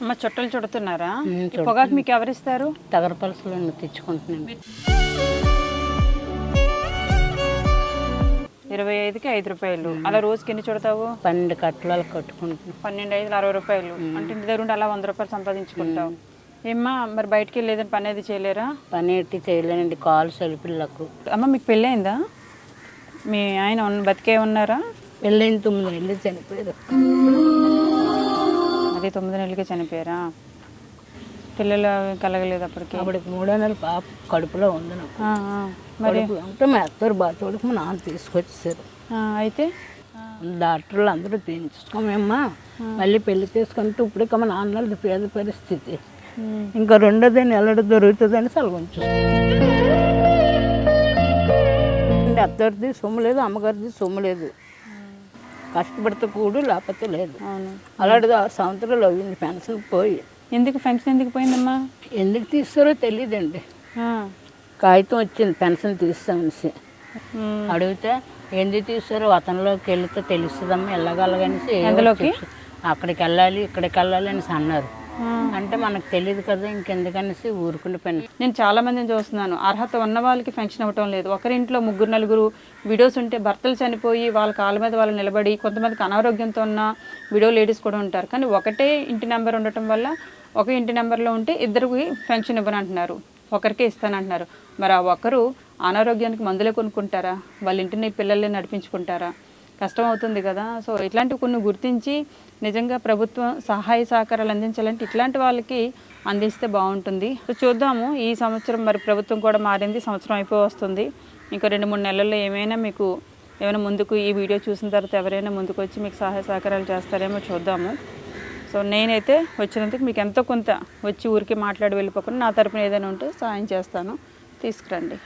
అమ్మ చుట్టలు చుడుతున్నారా? పొగాకు మీకు ఎవరిస్తారు? తగరపలసలు తెచ్చుకుంటున్నాను. ఇరవై ఐదుకి ఐదు రూపాయలు. అలా రోజుకి ఎన్ని చుడతావు? పన్నెండు కట్టలు కట్టుకుంటున్నాను. పన్నెండు ఐదు అరవై రూపాయలు. అంటే ఇంటి దగ్గర ఉండి అలా వంద రూపాయలు సంపాదించుకుంటావు. ఏమ్మా మరి బయటికి వెళ్ళేదని పని అది చేయలేరా? పని ఎట్టి చేయలేనండి కాలు సలిపిల్లకు. అమ్మ మీకు పెళ్ళయిందా మీ ఆయన బతికే ఉన్నారా? పెళ్ళైన తొమ్మిది వెళ్ళి చనిపోయారు. అది తొమ్మిది నెలలకే చనిపోయారా? పిల్లలు కలగలేదు అప్పటికి? అప్పటికి మూడో నెలల పాప కడుపులో ఉంది నాకు. మరి? ఉంటే మా అత్తరు బాతోడికి మా నాన్న తీసుకొచ్చేసారు అయితే? డాక్టర్లు అందరూ తీయించుకోమేమ్మా. మళ్ళీ పెళ్ళి చేసుకుంటే ఇప్పటికే మా నాన్నది పేద పరిస్థితి. ఇంకా రెండోది నెలడు దొరుకుతుందని సలగొంచు. అత్తరిది సొమ్ము లేదు అమ్మగారిది సొమ్ము లేదు. కష్టపడితే కూడు లేకపోతే లేదు అలాంటిది ఆ సంవత్సరాలు అయింది పెన్షన్ పోయి ఎందుకు ఫంక్షన్ ఎందుకు పోయిందమ్మా ఎందుకు తీస్తారో తెలియదండి. కాగితం వచ్చింది పెన్షన్ తీస్తామనేసి. అడిగితే ఎందుకు తీస్తారో అతనిలోకి వెళితే తెలుస్తుందమ్మా? చెప్పి, అక్కడికి వెళ్ళాలి ఇక్కడికి వెళ్ళాలి అనేసి అన్నారు. అంటే మనకు తెలియదు కదా ఇంకెందుకనేసి ఊరుకుండి పని నేను చాలా మందిని చూస్తున్నాను. అర్హత ఉన్న వాళ్ళకి పెన్షన్ అవ్వటం లేదు. ఒకరింట్లో ముగ్గురు నలుగురు విడోస్ ఉంటే భర్తలు చనిపోయి వాళ్ళ కాళ్ళ మీద వాళ్ళు నిలబడి కొంతమందికి అనారోగ్యంతో ఉన్న విడో లేడీస్ కూడా ఉంటారు. కానీ ఒకటే ఇంటి నెంబర్ ఉండటం వల్ల ఒక ఇంటి నెంబర్లో ఉంటే ఇద్దరికి పెన్షన్ ఇవ్వనంటున్నారు. ఒకరికే ఇస్తానంటున్నారు. మరి ఆ ఒకరు అనారోగ్యానికి మందులే కొనుక్కుంటారా? వాళ్ళ ఇంటిని పిల్లల్ని నడిపించుకుంటారా? కష్టం అవుతుంది కదా. సో ఇట్లాంటివి కొన్ని గుర్తించి నిజంగా ప్రభుత్వం సహాయ సహకారాలు అందించాలంటే ఇట్లాంటి వాళ్ళకి అందిస్తే బాగుంటుంది. సో చూద్దాము ఈ సంవత్సరం మరి ప్రభుత్వం కూడా మారింది సంవత్సరం అయిపోయి వస్తుంది. ఇంకా రెండు మూడు నెలల్లో ఏమైనా మీకు ఏమైనా ముందుకు ఈ వీడియో చూసిన తర్వాత ఎవరైనా ముందుకు వచ్చి మీకు సహాయ సహకారాలు చేస్తారేమో చూద్దాము. సో నేనైతే వచ్చినందుకు మీకు ఎంతో కొంత వచ్చి ఊరికి మాట్లాడి వెళ్ళిపోకుండా నా తరపున ఏదైనా ఉంటే సాయం చేస్తాను. తీసుకురండి.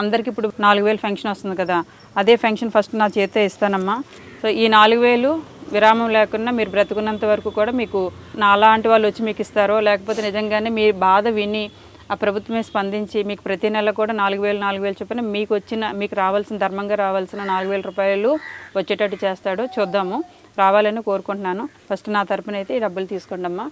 అందరికి ఇప్పుడు నాలుగు వేలు ఫంక్షన్ వస్తుంది కదా అదే ఫెన్షన్ ఫస్ట్ నా చేతే ఇస్తానమ్మా. సో ఈ నాలుగు వేలు విరామం లేకుండా మీరు బ్రతుకున్నంత వరకు కూడా మీకు నాలాంటి వాళ్ళు వచ్చి మీకు ఇస్తారో లేకపోతే నిజంగానే మీ బాధ విని ఆ ప్రభుత్వమే స్పందించి మీకు ప్రతి నెల కూడా నాలుగు వేలు నాలుగు వేలు చొప్పున మీకు వచ్చిన మీకు రావాల్సిన ధర్మంగా రావాల్సిన నాలుగు వేల రూపాయలు వచ్చేటట్టు చేస్తాడో చూద్దాము. రావాలని కోరుకుంటున్నాను. ఫస్ట్ నా తరపున అయితే ఈ డబ్బులు తీసుకోండి అమ్మా